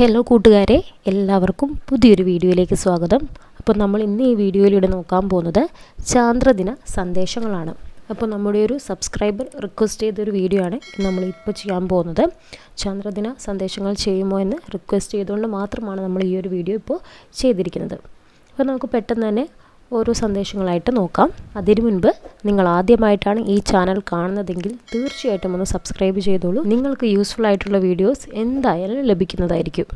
Hello കൂട്ടുകാരെ. എല്ലാവർക്കും പുതിയൊരു വീഡിയോയിലേക്ക് സ്വാഗതം. അപ്പോൾ നമ്മൾ ഇന്ന് ഈ വീഡിയോയിലൂടെ നോക്കാൻ പോകുന്നത് ചാന്ദ്രദിന സന്ദേശങ്ങളാണ്. അപ്പോൾ നമ്മുടെ ഒരു സബ്സ്ക്രൈബർ റിക്വസ്റ്റ് ചെയ്തൊരു വീഡിയോ ആണ് നമ്മൾ ഇപ്പോൾ ചെയ്യാൻ പോകുന്നത്. ചാന്ദ്രദിന സന്ദേശങ്ങൾ ചെയ്യുമോ എന്ന് റിക്വസ്റ്റ് ചെയ്തുകൊണ്ട് മാത്രമാണ് നമ്മൾ ഈ ഒരു വീഡിയോ ഇപ്പോൾ ചെയ്തിരിക്കുന്നത്. അപ്പോൾ നമുക്ക് പെട്ടെന്ന് തന്നെ ഓരോ സന്ദേശങ്ങളായിട്ട് നോക്കാം. അതിനു മുൻപ് നിങ്ങൾ ആദ്യമായിട്ടാണ് ഈ ചാനൽ കാണുന്നതെങ്കിൽ തീർച്ചയായിട്ടും ഒന്ന് സബ്സ്ക്രൈബ് ചെയ്തോളൂ. നിങ്ങൾക്ക് യൂസ്ഫുൾ ആയിട്ടുള്ള വീഡിയോസ് എന്തായാലും ലഭിക്കുന്നതായിരിക്കും.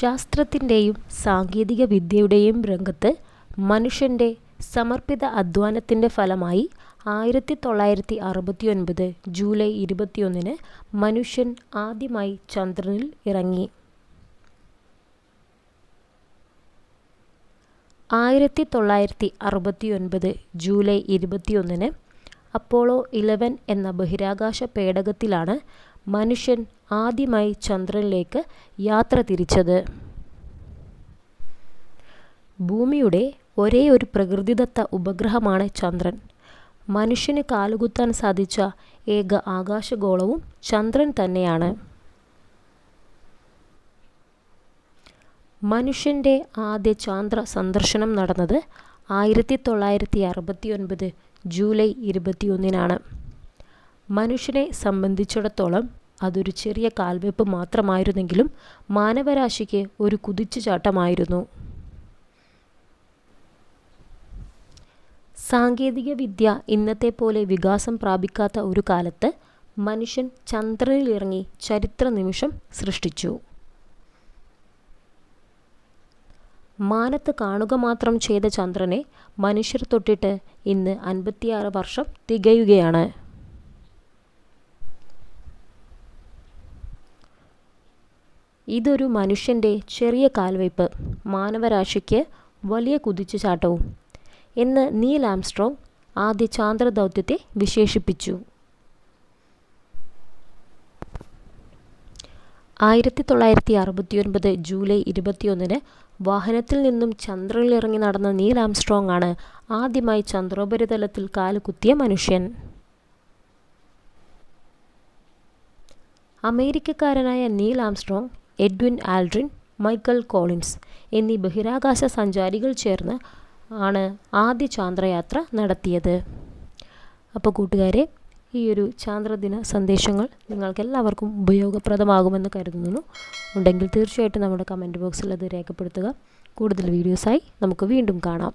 ശാസ്ത്രത്തിന്റെയും സാങ്കേതിക വിദ്യയുടെയും രംഗത്ത് മനുഷ്യന്റെ സമർപ്പിത അധ്വാനത്തിന്റെ ഫലമായി ആയിരത്തി തൊള്ളായിരത്തി അറുപത്തി ഒൻപത് ജൂലൈ ഇരുപത്തിയൊന്നിന് മനുഷ്യൻ ആദ്യമായി ചന്ദ്രനിൽ ഇറങ്ങി. ആയിരത്തി തൊള്ളായിരത്തി അറുപത്തി ഒൻപത് ജൂലൈ ഇരുപത്തിയൊന്നിന് അപ്പോളോ ഇലവൻ എന്ന ബഹിരാകാശ പേടകത്തിലാണ് മനുഷ്യൻ ആദ്യമായി ചന്ദ്രനിലേക്ക് യാത്ര തിരിച്ചത്. ഭൂമിയുടെ ഒരേ ഒരു പ്രകൃതിദത്ത ഉപഗ്രഹമാണ് ചന്ദ്രൻ. മനുഷ്യന് കാലുകുത്താൻ സാധിച്ച ഏക ആകാശഗോളവും ചന്ദ്രൻ തന്നെയാണ്. മനുഷ്യന്റെ ആദ്യ ചാന്ദ്ര സന്ദർശനം നടന്നത് ആയിരത്തി തൊള്ളായിരത്തി അറുപത്തി ഒൻപത് ജൂലൈ ഇരുപത്തിയൊന്നിനാണ്. മനുഷ്യനെ സംബന്ധിച്ചിടത്തോളം അതൊരു ചെറിയ കാൽവെപ്പ് മാത്രമായിരുന്നെങ്കിലും മാനവരാശിക്ക് ഒരു കുതിച്ചുചാട്ടമായിരുന്നു. സാങ്കേതിക വിദ്യ ഇന്നത്തെ പോലെ വികാസം പ്രാപിക്കാത്ത ഒരു കാലത്ത് മനുഷ്യൻ ചന്ദ്രനിലിറങ്ങി ചരിത്ര നിമിഷം സൃഷ്ടിച്ചു. മാനത്ത് കാണുക മാത്രം ചെയ്ത ചന്ദ്രനെ മനുഷ്യർ തൊട്ടിട്ട് ഇന്ന് അൻപത്തിയാറ് വർഷം തികയുകയാണ്. ഇതൊരു മനുഷ്യന്റെ ചെറിയ കാൽവയ്പ് മാനവരാശിക്ക് വലിയ കുതിച്ചുചാട്ടവും. എന്ന് നീൽ ആംസ്ട്രോങ് ആദ്യ ചാന്ദ്ര ദൗത്യത്തെ വിശേഷിപ്പിച്ചു. ആയിരത്തി തൊള്ളായിരത്തി അറുപത്തിയൊൻപത് ജൂലൈ ഇരുപത്തിയൊന്നിന് വാഹനത്തിൽ നിന്നും ചന്ദ്രനിലിറങ്ങി നടന്ന നീൽ ആംസ്ട്രോങ് ആണ് ആദ്യമായി ചന്ദ്രോപരിതലത്തിൽ കാലുകുത്തിയ മനുഷ്യൻ. അമേരിക്കക്കാരനായ Neil Armstrong Edwin Aldrin Michael Collins എന്നീ ബഹിരാകാശ സഞ്ചാരികൾ ചേർന്ന് ആണ് ആദ്യ ചാന്ദ്രയാത്ര നടത്തിയത്. അപ്പോൾ കൂട്ടുകാരെ ഈ ഒരു ചാന്ദ്രദിന സന്ദേശങ്ങൾ നിങ്ങൾക്ക് എല്ലാവർക്കും ഉപയോഗപ്രദമാകുമെന്ന് കരുതുന്നു. ഉണ്ടെങ്കിൽ തീർച്ചയായിട്ടും നമ്മുടെ കമന്റ് ബോക്സിൽ അത് രേഖപ്പെടുത്തുക. കൂടുതൽ വീഡിയോസായി നമുക്ക് വീണ്ടും കാണാം.